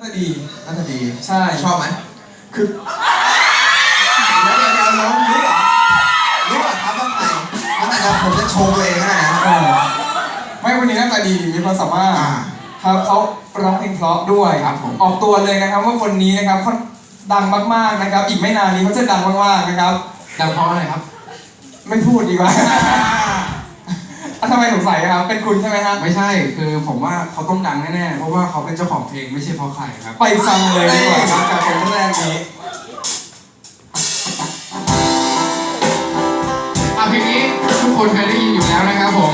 น่าจะดีน่าจะดีใช่ชอบไหมคือเดี๋ยวเดี๋ยวเดี๋ยวน้องรู้เหรอรู้เหรอครับว่าใครแล้วแต่เราผมจะโชว์ตัวเองก็ได้นะเออไม่วันนี้หน้าตาดีมีความสามารถอ่า ครับเขาร้องเพลงเพราะด้วยครับผม ออกตัวเลยนะครับว่าคนนี้นะครับเขาดังมากๆนะครับ อีกไม่นานนี้เขาจะดังมากๆนะครับ ดังเพราะอะไรครับ ไม่พูดดีกว่าอะทำไมสงสัยครับ เป็นคุณใช่ไหมฮะ ไม่ใช่คือผมว่าเขาต้องดังแน่ๆเพราะว่าเขาเป็นเจ้าของเพลงไม่ใช่เพราะใครครับไปฟังเลยดีกว่าครับกับเพลงแรกนี้อะเพลงนี้ทุกคนเคยได้ยินอยู่แล้วนะครับผม